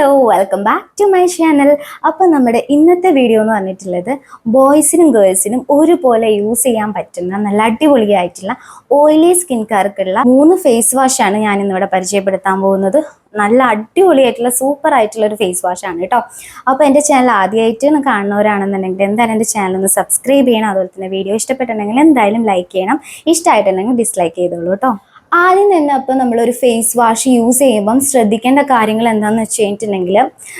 Hello welcome back to my channel അപ്പോൾ നമ്മുടെ ഇന്നത്തെ വീഡിയോ എന്ന് പറഞ്ഞിട്ടുള്ളത് ബോയ്സിനും ഗേൾസിനും ഒരുപോലെ യൂസ് ചെയ്യാൻ പറ്റുന്ന നല്ല അടിപൊളിയായിട്ടുള്ള ഓയിലി സ്കിൻകാർക്കുള്ള മൂന്ന് ഫേസ് വാഷാണ് ഞാൻ ഇന്നിവിടെ പരിചയപ്പെടുത്താൻ പോകുന്നത്. നല്ല അടിപൊളിയായിട്ടുള്ള സൂപ്പർ ആയിട്ടുള്ള ഒരു ഫേസ് വാഷ് ആണ് കേട്ടോ അപ്പോൾ എന്റെ ചാനൽ ആദ്യമായിട്ട് കാണുന്നവരാണെന്നുണ്ടെങ്കിൽ എന്തായാലും എന്റെ ചാനൽ ഒന്ന് സബ്സ്ക്രൈബ് ചെയ്യണം. അതുപോലെ തന്നെ വീഡിയോ ഇഷ്ടപ്പെട്ടിട്ടുണ്ടെങ്കിൽ എന്തായാലും ലൈക്ക് ചെയ്യണം. ഇഷ്ടമായിട്ടുണ്ടെങ്കിൽ ഡിസ്ലൈക്ക് ചെയ്തോളൂ കേട്ടോ ആദ്യം തന്നെ അപ്പോൾ നമ്മളൊരു ഫേസ് വാഷ് യൂസ് ചെയ്യുമ്പം ശ്രദ്ധിക്കേണ്ട കാര്യങ്ങൾ എന്താണെന്ന് വെച്ച് കഴിഞ്ഞിട്ടുണ്ടെങ്കിൽ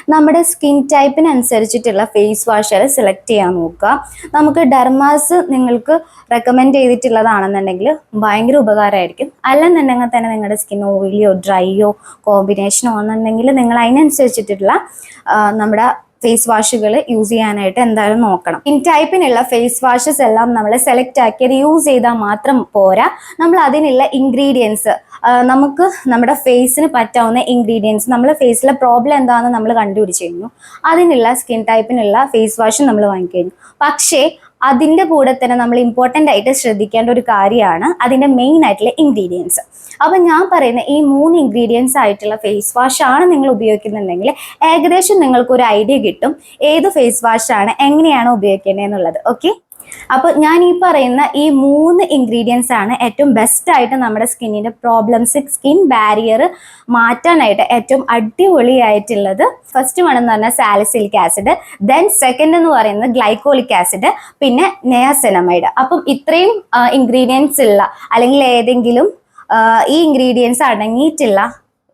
നമ്മുടെ സ്കിൻ ടൈപ്പിനനുസരിച്ചിട്ടുള്ള ഫേസ് വാഷുകൾ സെലക്ട് ചെയ്യാൻ നോക്കുക. നമുക്ക് ഡെർമാസ് നിങ്ങൾക്ക് റെക്കമെൻഡ് ചെയ്തിട്ടുള്ളതാണെന്നുണ്ടെങ്കിൽ ഭയങ്കര ഉപകാരമായിരിക്കും. അല്ലെന്നുണ്ടെങ്കിൽ തന്നെ നിങ്ങളുടെ സ്കിൻ ഓയിലിയോ ഡ്രൈയോ കോമ്പിനേഷനോ എന്നുണ്ടെങ്കിൽ നിങ്ങൾ അതിനനുസരിച്ചിട്ടുള്ള നമ്മുടെ ഫേസ് വാഷുകൾ യൂസ് ചെയ്യാനായിട്ട് എന്തായാലും നോക്കണം. ഇൻ ടൈപ്പിനുള്ള ഫേസ് വാഷസ് എല്ലാം നമ്മൾ സെലക്ട് ആക്കിയത് യൂസ് ചെയ്താൽ മാത്രം പോരാ. നമ്മൾ അതിനുള്ള ഇൻഗ്രീഡിയൻസ് നമുക്ക് നമ്മുടെ ഫേസിന് പറ്റാവുന്ന ഇൻഗ്രീഡിയൻസ് നമ്മുടെ ഫേസിലെ പ്രോബ്ലം എന്താണെന്ന് നമ്മൾ കണ്ടുപിടിച്ച് കഴിഞ്ഞു അതിനുള്ള സ്കിൻ ടൈപ്പിനുള്ള ഫേസ് വാഷ് നമ്മൾ വാങ്ങിക്കഴിഞ്ഞു. പക്ഷേ അതിന്റെ കൂടെ തന്നെ നമ്മൾ ഇമ്പോർട്ടന്റ് ആയിട്ട് ശ്രദ്ധിക്കേണ്ട ഒരു കാര്യമാണ് അതിന്റെ മെയിൻ ആയിട്ടുള്ള ഇൻഗ്രീഡിയൻസ് അപ്പം ഞാൻ പറയുന്ന ഈ മൂന്ന് ഇൻഗ്രീഡിയൻസ് ആയിട്ടുള്ള ഫേസ് വാഷ് ആണ് നിങ്ങൾ ഉപയോഗിക്കുന്നുണ്ടെങ്കിൽ ഏകദേശം നിങ്ങൾക്ക് ഒരു ഐഡിയ കിട്ടും. ഏത് ഫേസ് വാഷാണ് എങ്ങനെയാണ് ഉപയോഗിക്കേണ്ടത് എന്നുള്ളത്. ഓക്കെ അപ്പോൾ ഞാൻ ഈ പറയുന്ന ഈ മൂന്ന് ഇൻഗ്രീഡിയൻസ് ആണ് ഏറ്റവും ബെസ്റ്റ് ആയിട്ട് നമ്മുടെ സ്കിന്നിന്റെ പ്രോബ്ലംസ് സ്കിൻ ബാരിയർ മാറ്റാനായിട്ട് ഏറ്റവും അടിപൊളിയായിട്ടുള്ളത്. ഫസ്റ്റ് വൺ എന്ന് പറഞ്ഞാൽ സാലിസിലിക് ആസിഡ് ദെൻ സെക്കൻഡ് എന്ന് പറയുന്നത് ഗ്ലൈക്കോളിക് ആസിഡ് പിന്നെ നെയാസെനമൈഡ് അപ്പം ഇത്രയും ഇൻഗ്രീഡിയൻസ് ഉള്ള അല്ലെങ്കിൽ ഏതെങ്കിലും ഈ ഇൻഗ്രീഡിയൻസ് അടങ്ങിയിട്ടുള്ള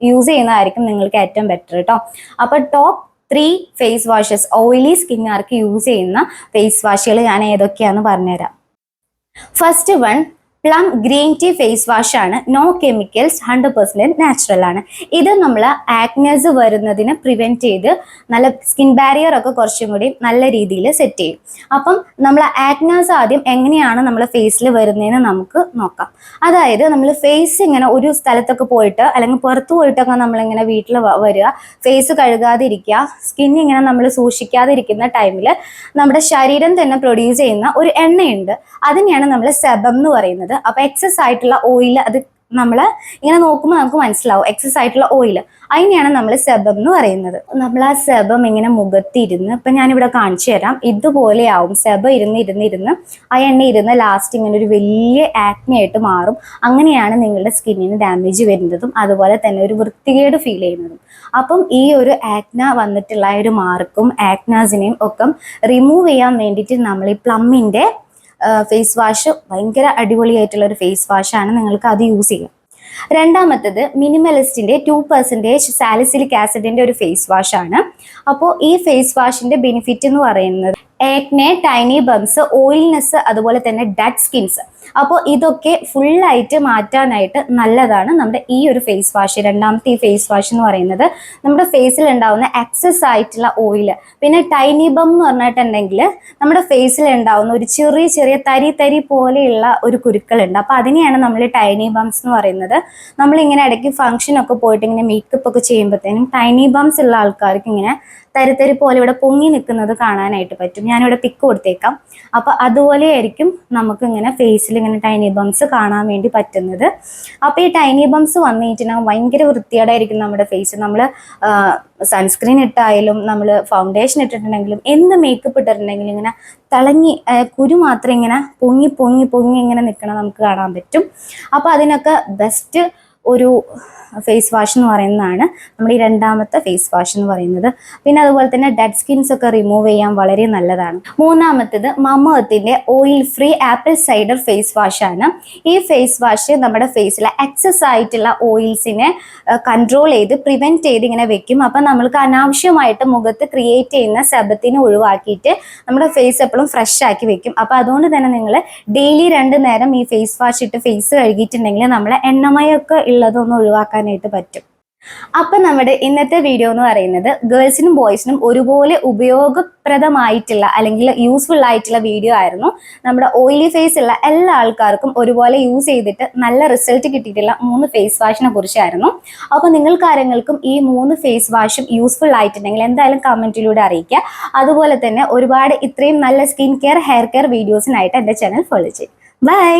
യൂസ് ചെയ്യുന്നതായിരിക്കും നിങ്ങൾക്ക് ഏറ്റവും ബെറ്റർ കേട്ടോ അപ്പോൾ top three face washes oily സ്കിന്നുകാർക്ക് use ചെയ്യുന്ന ഫേസ് വാഷുകൾ ഞാൻ ഏതൊക്കെയാണെന്ന് പറഞ്ഞുതരാം. First one Plum green tea face wash ആണ്. No chemicals hundred percent natural ആണ്. ഇത് നമ്മൾ ആക്നസ് വരുന്നതിന് പ്രിവെന്റ് ചെയ്ത് നല്ല സ്കിൻ ബാരിയർ ഒക്കെ കുറച്ചും കൂടി നല്ല രീതിയിൽ സെറ്റ് ചെയ്യും. അപ്പം നമ്മൾ ആക്നസ് ആദ്യം എങ്ങനെയാണ് നമ്മൾ ഫേസിൽ വരുന്നതെന്ന് നമുക്ക് നോക്കാം. അതായത് നമ്മൾ ഫേസ് ഇങ്ങനെ ഒരു സ്ഥലത്തൊക്കെ പോയിട്ട് അല്ലെങ്കിൽ പുറത്ത് പോയിട്ടൊക്കെ നമ്മളിങ്ങനെ വീട്ടിൽ വരിക ഫേസ് കഴുകാതിരിക്കുക സ്കിൻ ഇങ്ങനെ നമ്മൾ സൂക്ഷിക്കാതിരിക്കുന്ന ടൈമിൽ നമ്മുടെ ശരീരം തന്നെ പ്രൊഡ്യൂസ് ചെയ്യുന്ന ഒരു എണ്ണയുണ്ട്. അതിനെയാണ് നമ്മൾ സെബം എന്ന് പറയുന്നത്. അപ്പോൾ എക്സസ് ആയിട്ടുള്ള ഓയിൽ അത് നമ്മൾ ഇങ്ങനെ നോക്കുമ്പോൾ നമുക്ക് മനസ്സിലാവും. എക്സസ് ആയിട്ടുള്ള ഓയിൽ അതിനെയാണ് നമ്മൾ സെബം എന്ന് പറയുന്നത്. നമ്മൾ ആ സെബം ഇങ്ങനെ മുഖത്തിരുന്ന് ഇപ്പം ഞാനിവിടെ കാണിച്ചു തരാം. ഇതുപോലെയാവും. സെബം ഇരുന്ന് ഇരുന്ന് ഇരുന്ന് ആ എണ്ണ ഇരുന്ന് ലാസ്റ്റ് ഇങ്ങനെ ഒരു വലിയ ആക്നെ ആയിട്ട് മാറും. അങ്ങനെയാണ് നിങ്ങളുടെ സ്കിന്നിന് ഡാമേജ് വരുന്നതും അതുപോലെ തന്നെ ഒരു വൃത്തികേട് ഫീൽ ചെയ്യുന്നതും. അപ്പം ഈ ഒരു ആക്ന വന്നിട്ടുള്ള ഒരു മാർക്കും ആക്നാസിനെയും ഒക്കെ റിമൂവ് ചെയ്യാൻ വേണ്ടിയിട്ട് നമ്മൾ ഈ പ്ലമ്മിന്റെ ഫേസ് വാഷ് ഭയങ്കര അടിപൊളിയായിട്ടുള്ള ഒരു ഫേസ് വാഷാണ് നിങ്ങൾക്ക് അത് യൂസ് ചെയ്യാം. രണ്ടാമത്തത് മിനിമലിസ്റ്റിന്റെ ടു പെർസെന്റേജ് സാലിസിലിക് ആസിഡിന്റെ ഒരു ഫേസ് വാഷ് ആണ്. അപ്പോൾ ഈ ഫേസ് വാഷിന്റെ ബെനിഫിറ്റ് എന്ന് പറയുന്നത് ഏക്നെ ടൈനി ബംസ് ഓയിൽനെസ് അതുപോലെ തന്നെ ഡെഡ് സ്കിൻസ് അപ്പോൾ ഇതൊക്കെ ഫുള്ളായിട്ട് മാറ്റാനായിട്ട് നല്ലതാണ് നമ്മുടെ ഈ ഒരു ഫേസ് വാഷ് രണ്ടാമത്തെ ഈ ഫേസ് വാഷ് എന്ന് പറയുന്നത്. നമ്മുടെ ഫേസിൽ ഉണ്ടാവുന്ന എക്സസ് ആയിട്ടുള്ള ഓയിൽ പിന്നെ ടൈനി ബം എന്ന് പറഞ്ഞിട്ടുണ്ടെങ്കിൽ നമ്മുടെ ഫേസിൽ ഉണ്ടാവുന്ന ഒരു ചെറിയ ചെറിയ തരി തരി പോലെയുള്ള ഒരു കുരുക്കളുണ്ട്. അപ്പോൾ അതിനെയാണ് നമ്മൾ ടൈനി ബംസ് എന്ന് പറയുന്നത്. നമ്മളിങ്ങനെ ഇടയ്ക്ക് ഫംഗ്ഷനൊക്കെ പോയിട്ട് ഇങ്ങനെ മേക്കപ്പ് ഒക്കെ ചെയ്യുമ്പോഴത്തേനും ടൈനി ബംസ് ഉള്ള ആൾക്കാർക്ക് ഇങ്ങനെ തരിത്തരി പോലെ ഇവിടെ പൊങ്ങി നിൽക്കുന്നത് കാണാനായിട്ട് പറ്റും. ഞാനിവിടെ പിക്ക് കൊടുത്തേക്കാം. അപ്പോൾ അതുപോലെ ആയിരിക്കും നമുക്ക് ഇങ്ങനെ ഫേസിൽ ഇങ്ങനെ ടൈനി ബംസ് കാണാൻ വേണ്ടി പറ്റുന്നത്. അപ്പോൾ ഈ ടൈനി ബംസ് വന്നു കഴിഞ്ഞിട്ടുണ്ടെങ്കിൽ ഭയങ്കര വൃത്തിയാടായിരിക്കും നമ്മുടെ ഫേസ് നമ്മൾ സൺസ്ക്രീൻ ഇട്ടായാലും നമ്മൾ ഫൗണ്ടേഷൻ ഇട്ടിട്ടുണ്ടെങ്കിലും എന്ത് മേക്കപ്പ് ഇട്ടിട്ടുണ്ടെങ്കിലും ഇങ്ങനെ തിളങ്ങി കുരു മാത്രം ഇങ്ങനെ പൊങ്ങി പൊങ്ങി പൊങ്ങി ഇങ്ങനെ നിൽക്കണം നമുക്ക് കാണാൻ പറ്റും. അപ്പോൾ അതിനൊക്കെ ബെസ്റ്റ് ഒരു ഫേസ് വാഷ് എന്ന് പറയുന്നതാണ് നമ്മുടെ ഈ രണ്ടാമത്തെ ഫേസ് വാഷ് എന്ന് പറയുന്നത്. പിന്നെ അതുപോലെ തന്നെ ഡെഡ് സ്കിൻസ് ഒക്കെ റിമൂവ് ചെയ്യാൻ വളരെ നല്ലതാണ്. മൂന്നാമത്തേത് മമ്മത്തിന്റെ oil free apple cider face wash ആണ്. ഈ ഫേസ് വാഷ് നമ്മുടെ ഫേസിലെ എക്സസ് ആയിട്ടുള്ള ഓയിൽസിനെ കൺട്രോൾ ചെയ്ത് പ്രിവെന്റ് ചെയ്ത് ഇങ്ങനെ വെക്കും. അപ്പം നമ്മൾക്ക് അനാവശ്യമായിട്ട് മുഖത്ത് ക്രിയേറ്റ് ചെയ്യുന്ന സെബത്തിനെ ഒഴിവാക്കിയിട്ട് നമ്മുടെ ഫേസ് എപ്പോഴും ഫ്രഷ് ആക്കി വെക്കും. അപ്പോൾ അതുകൊണ്ട് തന്നെ നിങ്ങൾ ഡെയിലി രണ്ട് നേരം ഈ ഫേസ് വാഷ് ഇട്ട് ഫേസ് കഴുകിയിട്ടുണ്ടെങ്കിൽ നമ്മളെ എണ്ണമയൊക്കെ ഉള്ളതൊന്ന് ഒഴിവാക്കാനായിട്ട് പറ്റും. അപ്പം നമ്മുടെ ഇന്നത്തെ വീഡിയോ എന്ന് പറയുന്നത് ഗേൾസിനും ബോയ്സിനും ഒരുപോലെ ഉപയോഗപ്രദമായിട്ടുള്ള അല്ലെങ്കിൽ യൂസ്ഫുൾ ആയിട്ടുള്ള വീഡിയോ ആയിരുന്നു. നമ്മുടെ ഓയിലി ഫേസ് ഉള്ള എല്ലാ ആൾക്കാർക്കും ഒരുപോലെ യൂസ് ചെയ്തിട്ട് നല്ല റിസൾട്ട് കിട്ടിയിട്ടുള്ള മൂന്ന് ഫേസ് വാഷിനെ കുറിച്ചായിരുന്നു. അപ്പോൾ നിങ്ങൾക്ക് ഈ മൂന്ന് ഫേസ് വാഷും യൂസ്ഫുൾ ആയിട്ടുണ്ടെങ്കിൽ എന്തായാലും കമന്റിലൂടെ അറിയിക്കുക. അതുപോലെ തന്നെ ഒരുപാട് ഇത്രയും നല്ല സ്കിൻ കെയർ ഹെയർ കെയർ വീഡിയോസിനായിട്ട് എന്റെ ചാനൽ ഫോളോ ചെയ്യും. ബൈ